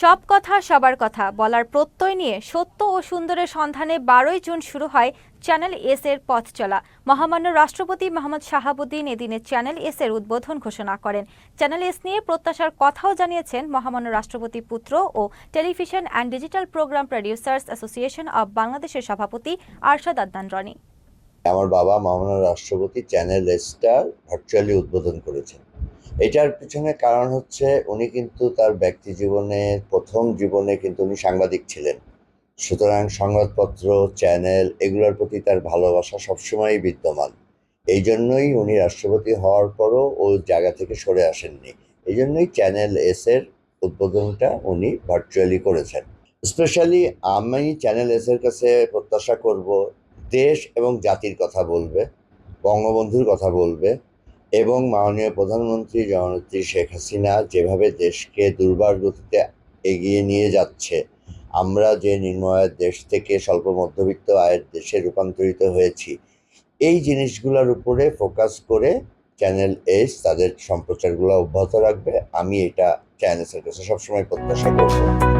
সব কথা সবার কথা বলার প্রত্যয় নিয়ে সত্য ও সুন্দরের সন্ধানে বারোই জুন শুরু হয় চ্যানেল এস এর পথ চলা। মহামান্য রাষ্ট্রপতি মোহাম্মদ শাহাবুদ্দিন এদিনে চ্যানেল এস এর উদ্বোধন ঘোষণা করেন। চ্যানেল এস নিয়ে প্রত্যাশার কথাও জানিয়েছেন মহামান্য রাষ্ট্রপতি পুত্র ও television and digital programme producers association of বাংলাদেশের সভাপতি আরশাদ আদনান রনি। আমার বাবা মামলার রাষ্ট্রপতি চ্যানেল স্টার ভার্চুয়ালি উদ্বোধন করেছেন। এটার পিছনে কারণ হচ্ছে উনি কিন্তু তার ব্যক্তি জীবনে, প্রথম জীবনে কিন্তু উনি সাংবাদিক ছিলেন। সুতরাং সংবাদপত্র, চ্যানেল এগুলোর প্রতি তার ভালোবাসা সবসময়ই বিদ্যমান। এই জন্যই উনি রাষ্ট্রপতি হওয়ার পরও ও জায়গা থেকে সরে আসেননি। এই জন্যই চ্যানেল এস এর উদ্বোধনটা উনি ভার্চুয়ালি করেছেন। স্পেশালি আমি চ্যানেল এস এর কাছে প্রত্যাশা করব, দেশ এবং জাতির কথা বলবে, বঙ্গবন্ধুর কথা বলবে এবং মাননীয় প্রধানমন্ত্রী জননেত্রী শেখ হাসিনা যেভাবে দেশকে দুর্বার গতিতে এগিয়ে নিয়ে যাচ্ছে, আমরা যে নিম্নআয়ের দেশ থেকে স্বল্প মধ্যবিত্ত আয়ের দেশে রূপান্তরিত হয়েছি, এই জিনিসগুলোর উপরে ফোকাস করে চ্যানেল এস তাদের সম্প্রচারগুলো অব্যাহত রাখবে। আমি এটা চ্যানেল এসের কাছে সবসময় প্রত্যাশা করব।